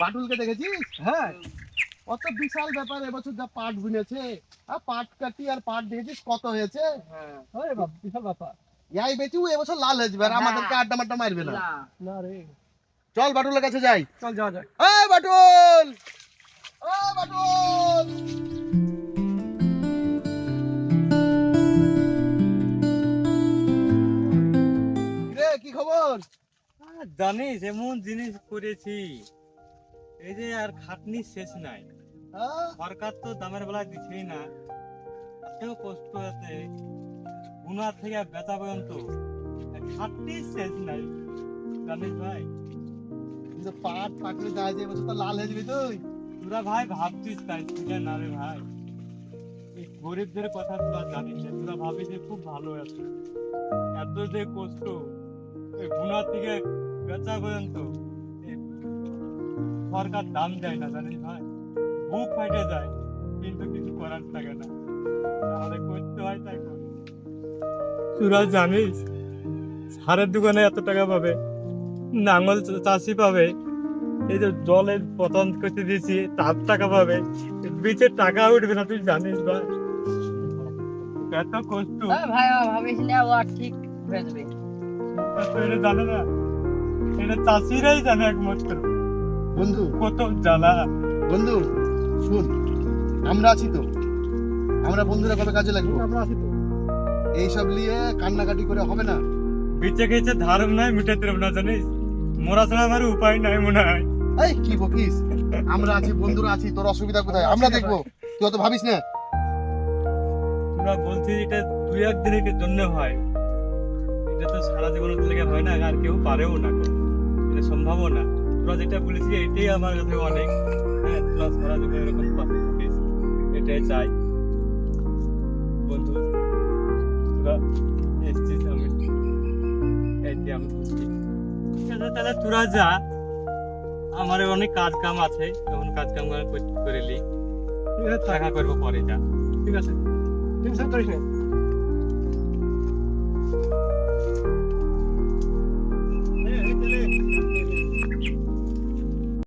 বাটুলকে দেখেছিস? হ্যাঁ। কত বিশাল ব্যাপার এবছর যা পাট বুনেছে। আর পাট কাটি আর পাট দেখেছিস কত হয়েছে? হ্যাঁ। বাপ বিশাল ব্যাপার। ইয়াই বেচি ও এবছর লাল হয়ে যাবে আর আমাদেরকে আড্ডা মাড্ডা মারবে না। না। রে। চল বাটুলের কাছে যাই। চল যাওয়া যাক। বাটুল! ও বাটুল! রে কি খবর? জানিস এমন জিনিস করেছি। এই যে আর খাটনি শেষ নাই। হ্যাঁ? সরকার তো দামের বেলা দিছেই না। এত কষ্ট আছে। গুনা থেকে বেচা পর্যন্ত। খাটনি শেষ নাই। জানিস ভাই? পাট পাকড়ে দেয় যে তো লাল হয়ে যাবি তুই। তোরা ভাই ভাবছিস তাই তুই না রে ভাই। এই গরিবদের কথা তোরা জানিস না। তোরা ভাবিস যে খুব ভালো আছে। এত যে কষ্ট। এই গুনা থেকে বেচা পর্যন্ত। সরকার দাম দেয় না জানিস ভাই? বুক ফাইটে যায় কিন্তু কিছু করার থাকে না। তাহলে করতে হয় তাই করি। তোরা জানিস? সারের দোকানে এত টাকা পাবে নাঙ্গল চাষি পাবে এই যে জলের পতন করতে দিয়েছি তার টাকা পাবে বীজের টাকা উঠবে না তুই জানিস ভাই। এত কষ্ট। ভাই ভাবিস না ও ঠিক বেচবে। এটা জানে না। এটা চাষিরাই জানে একমাত্র। বন্ধু কত জ্বালা। বন্ধু শুন আমরা আছি তো। আমরা বন্ধুরা কবে কাজে লাগবো? আমরা আছি তো। এইসব নিয়ে কান্নাকাটি করে হবে না। বিচে গেছে ধারম নাই মিটাতে না জানিস? মোরা ছাড়া আমার উপায় নাই মনে হয়। এই কি বকিস? আমরা আছি বন্ধুরা আছি তোর অসুবিধা কোথায়? আমরা দেখব। তুই অত ভাবিস না? তোরা বলছিস এটা দুই একদিনের জন্য হয়। এটা তো সারা জীবনের লেগে হয় না আর কেউ পারেও না এটা সম্ভবও না। তোরা যেটা বলেছিস এটাই আমার কাছে অনেক হ্যাঁ তোরা জীবন এরকম এটাই চাই। বন্ধু, তোরা এসছিস আমি এইটি আমি তাহলে তোরা যা আমার অনেক কাজ কাম আছে তখন কাজ কাম করে লি। দেখা করব পরে, যা। ঠিক আছে। টেনশন করিস না।